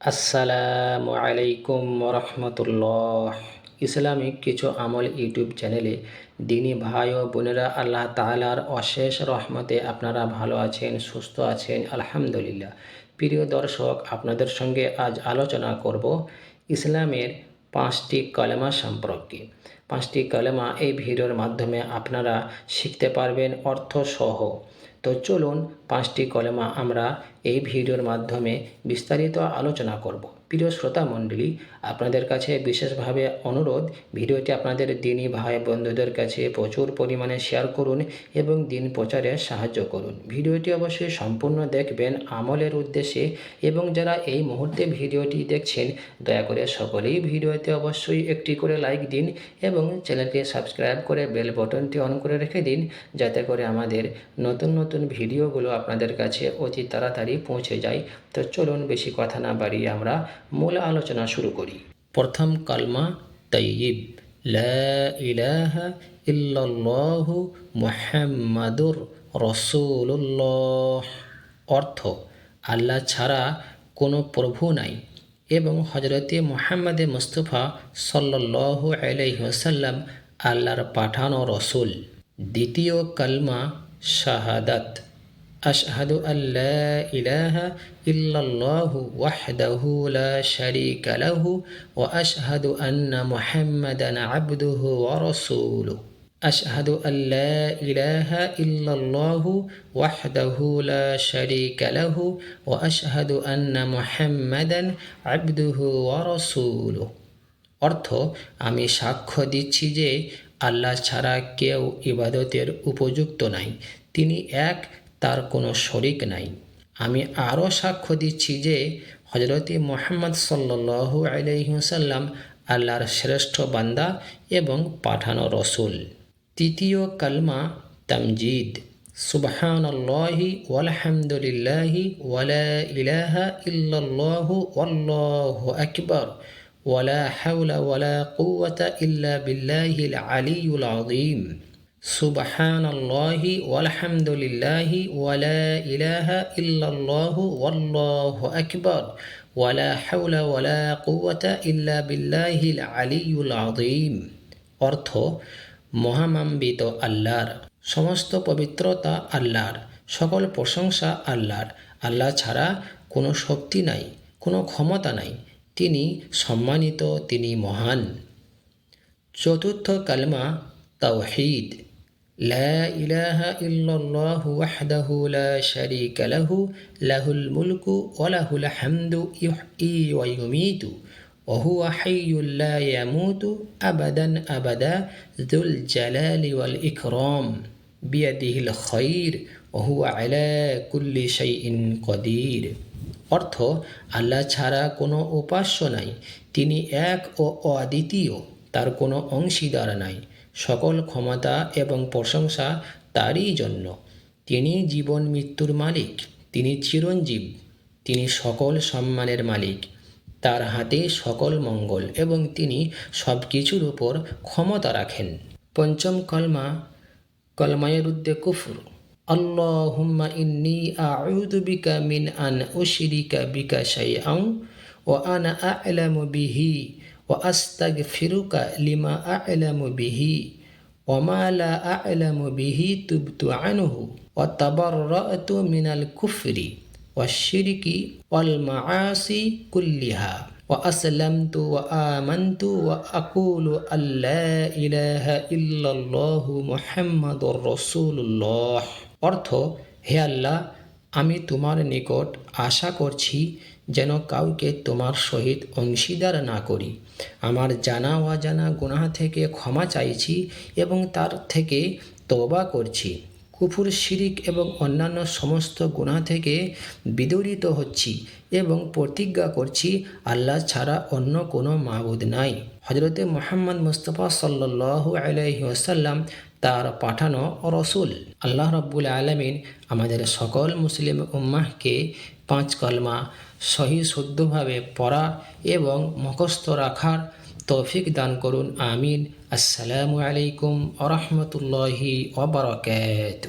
আসসালামু আলাইকুম রহমতুল্লাহ ইসলামিক কিছু আমল ইউটিউব চ্যানেলে দিনী ভাই ও বোনেরা আল্লাহ তালার অশেষ রহমতে আপনারা ভালো আছেন, সুস্থ আছেন, আলহামদুলিল্লাহ। প্রিয় দর্শক, আপনাদের সঙ্গে আজ আলোচনা করব ইসলামের পাঁচটি কলেমা সম্পর্কে। পাঁচটি কলেমা এই ভিডিওর মাধ্যমে আপনারা শিখতে পারবেন অর্থ সহ তো চলুন পাঁচটি কলেমা আমরা এই ভিডিওর মাধ্যমে বিস্তারিত আলোচনা করব। প্রিয় শ্রোতা মণ্ডলী, আপনাদের কাছে বিশেষভাবে অনুরোধ, ভিডিওটি আপনাদের দিনী ভাই বন্ধুদের কাছে প্রচুর পরিমাণে শেয়ার করুন এবং দিন প্রচারে সাহায্য করুন। ভিডিওটি অবশ্যই সম্পূর্ণ দেখবেন আমলের উদ্দেশ্যে এবং যারা এই মুহূর্তে ভিডিওটি দেখছেন, দয়া করে সকলেই ভিডিওতে অবশ্যই একটি করে লাইক দিন এবং চ্যানেলটি সাবস্ক্রাইব করে বেল বটনটি অন করে রেখে দিন, যাতে করে আমাদের নতুন নতুন ভিডিওগুলো আপনাদের কাছে অতি তাড়াতাড়ি পৌঁছে যায় তো চলুন বেশি কথা না বাড়িয়ে আমরা মূল আলোচনা শুরু করি। প্রথম কালমা তৈব ইলাহা ইল্লাল্লাহু রসুল্লাহ অর্থ, আল্লাহ ছাড়া কোনো প্রভু নাই এবং হজরতে মোহাম্মদে মুস্তফা সাল্লাল্লাহু আলাইসাল্লাম আল্লাহর পাঠানো রসুল। দ্বিতীয় কালমা, শাহাদাত। أشهد أن لا إله إلا الله وحده لا شريك له وأشهد أن محمدا عبده ورسوله أشهد أن لا إله إلا الله وحده لا شريك له وأشهد أن محمدا عبده ورسوله অর্থ আমি সাক্ষ্য দিচ্ছি যে আল্লাহ ছাড়া কেউ ইবাদতের উপযুক্ত নাই তিনি এক তার কোনো শরিক নাই। আমি আরও সাক্ষ্য দিচ্ছি যে হজরতি মোহাম্মদ সাল্লু আলহিহসাল্লাম আল্লাহর শ্রেষ্ঠ বান্দা এবং পাঠানো রসুল। তৃতীয় কালমা, তামজিদ। সুবহানাল্লাহি ওয়ালহামদুলিল্লাহি ওয়ালা ইলাহা ইল্লাল্লাহু ওয়াল্লাহু আকবার। ওয়ালা হাওলা ওয়ালা কুওয়াতা ইল্লা বিল্লাহিল আলিয়ুল আযীম। সুবহানাল্লাহি ওয়ালহামদুলিল্লাহি ওয়ালা ইলাহা ইল্লাল্লাহু ওয়াল্লাহু আকবার ওয়ালা হাওলা ওয়ালা কুওয়াতা ইল্লা বিল্লাহিল আলিয়ুল আযীম। অর্থ, মহামাম্বিত আল্লাহর, সমস্ত পবিত্রতা আল্লাহর, সকল প্রশংসা আল্লাহর। আল্লাহ ছাড়া কোনো শক্তি নাই, কোনো ক্ষমতা নাই। তিনি সম্মানিত, তিনি মহান। চতুর্থ কালমা, তাওহিদ। لا إله إلا الله وحده لا شريك له له الملك وله الحمد يحيي ويميت وهو حي لا يموت أبدا أبدا ذو الجلال والإكرام بيده الخير وهو على كل شيء قدير অর্থ আল্লাহ ছাড়া কোনো উপাস্য নাই তিনি এক ও অদ্বিতীয় তার কোনো অংশীদার নাই সকল ক্ষমতা এবং প্রশংসা তারই জন্য। তিনি জীবন মৃত্যুর মালিক, তিনি চিরঞ্জীব, তিনি সকল সম্মানের মালিক। তার হাতে সকল মঙ্গল এবং তিনি সব কিছুর উপর ক্ষমতা রাখেন। পঞ্চম কলমা, কলমায়ের উদ্দে কুফুর। বিকা মিন আন উশরিকা বিকা শাইআন ওয়া আনা আ'লামু বিহি وأستغفرك لما أعلم به وما لا أعلم به تبت عنه وتبرأت من الكفر والشرك والمعاصي كلها وأسلمت وآمنت وأقول أن لا إله إلا الله محمد رسول الله অর্থ হে আল্লাহ আমি তোমার নিকট আশা করছি যেন কাউকে তোমার সহিত অংশীদার না করি। আমার জানা অজানা গুনাহ থেকে ক্ষমা চাইছি এবং তার থেকে তবা করছি। কুফুর শিরিক এবং অন্যান্য সমস্ত গুণা থেকে বিদরিত হচ্ছি এবং প্রতিজ্ঞা করছি, আল্লাহ ছাড়া অন্য কোনো মাবুদ নাই। হজরতে মোহাম্মদ মুস্তফা সাল্লু আলহি ওসাল্লাম তার পাঠানো রসুল। আল্লাহ রব্বুল আলমিন আমাদের সকল মুসলিম উম্মাহকে পাঁচ কলমা সহি শুদ্ধভাবে পড়া এবং মুখস্থ রাখার তৌফিক দান করুন আমিন। আসসালামু আলাইকুম আরহামতুল্লাহি ওবরাকাত